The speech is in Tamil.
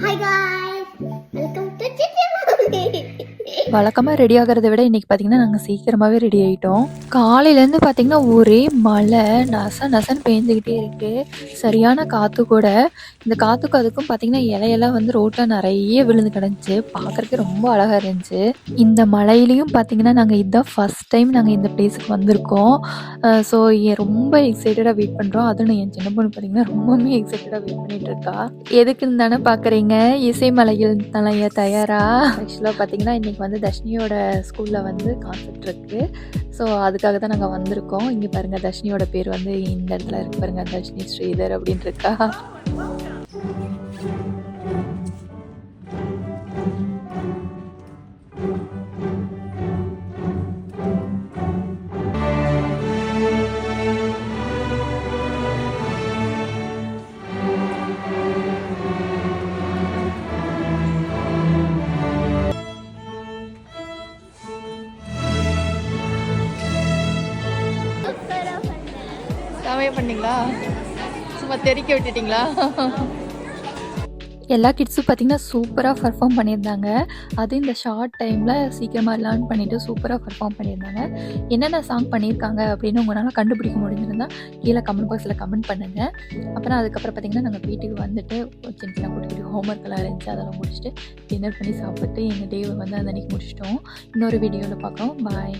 Hi guys, welcome to Chippy Mommy. வழக்கமாக ரெடி ஆகிறத விட இன்றைக்கி பார்த்தீங்கன்னா நாங்கள் சீக்கிரமாகவே ரெடி ஆகிட்டோம் காலையிலேருந்து பார்த்தீங்கன்னா ஒரே மழை நச நசன்னு பேஞ்சுக்கிட்டே இருக்குது சரியான காற்று கூட. இந்த காற்றுக்கும் அதுக்கும் பார்த்தீங்கன்னா இலையெல்லாம் வந்து ரோட்டில் நிறைய விழுந்து கிடந்துச்சு. பார்க்குறதுக்கு ரொம்ப அழகாக இருந்துச்சு. இந்த மழையிலையும் பார்த்தீங்கன்னா நாங்கள் இதுதான் ஃபஸ்ட் டைம் நாங்கள் இந்த பிளேஸுக்கு வந்திருக்கோம். ஸோ ரொம்ப எக்ஸைட்டடாக வெயிட் பண்ணுறோம் அதுவும் என் சின்ன பொண்ணு பார்த்தீங்கன்னா ரொம்பவுமே எக்ஸைட்டடாக வெயிட் பண்ணிகிட்டு இருக்கா. எதுக்குன்னு தானே பார்க்குறீங்க இசை மலையில் தலைய தயாரா? ஆக்சுவலாக பார்த்தீங்கன்னா இன்றைக்கி வந்து தர்ஷினியோட ஸ்கூலில் வந்து கான்செப்ட் இருக்குது ஸோ அதுக்காக தான் நாங்கள் வந்திருக்கோம். இங்கே பாருங்கள் தர்ஷினியோட பேர் வந்து இந்த இடத்துல இருக்கு பாருங்க தர்ஷினி ஸ்ரீதர் அப்படின்ட்டு இருக்கா செமையாக பண்ணீங்களா? சும்மா தெறிக்க விட்டுட்டீங்களா? எல்லா கிட்ஸும் பார்த்தீங்கன்னா சூப்பராக பர்ஃபார்ம் பண்ணியிருந்தாங்க. அது இந்த ஷார்ட் டைமில் சீக்கிரமாக லேர்ன் பண்ணிவிட்டு சூப்பராக பர்ஃபார்ம் பண்ணியிருந்தாங்க. என்னென்ன சாங் பண்ணியிருக்காங்க அப்படின்னு உங்களால் கண்டுபிடிக்க முடிஞ்சிருந்தால் கீழே கமெண்ட் பாக்ஸில் கமெண்ட் பண்ணுங்கள் அப்புறம் அதுக்கப்புறம் பார்த்திங்கன்னா நாங்கள் வீட்டுக்கு வந்துட்டு ஒரு சின்ன சின்ன குட்டி ஹோம் ஒர்க்கெல்லாம் இருந்துச்சு அதெல்லாம் முடிச்சுட்டு டின்னர் பண்ணி சாப்பிட்டு எங்கள் டேவை வந்து அந்த அன்றைக்கி முடிச்சிட்டோம். இன்னொரு வீடியோவில் பார்க்குறோம் பாய்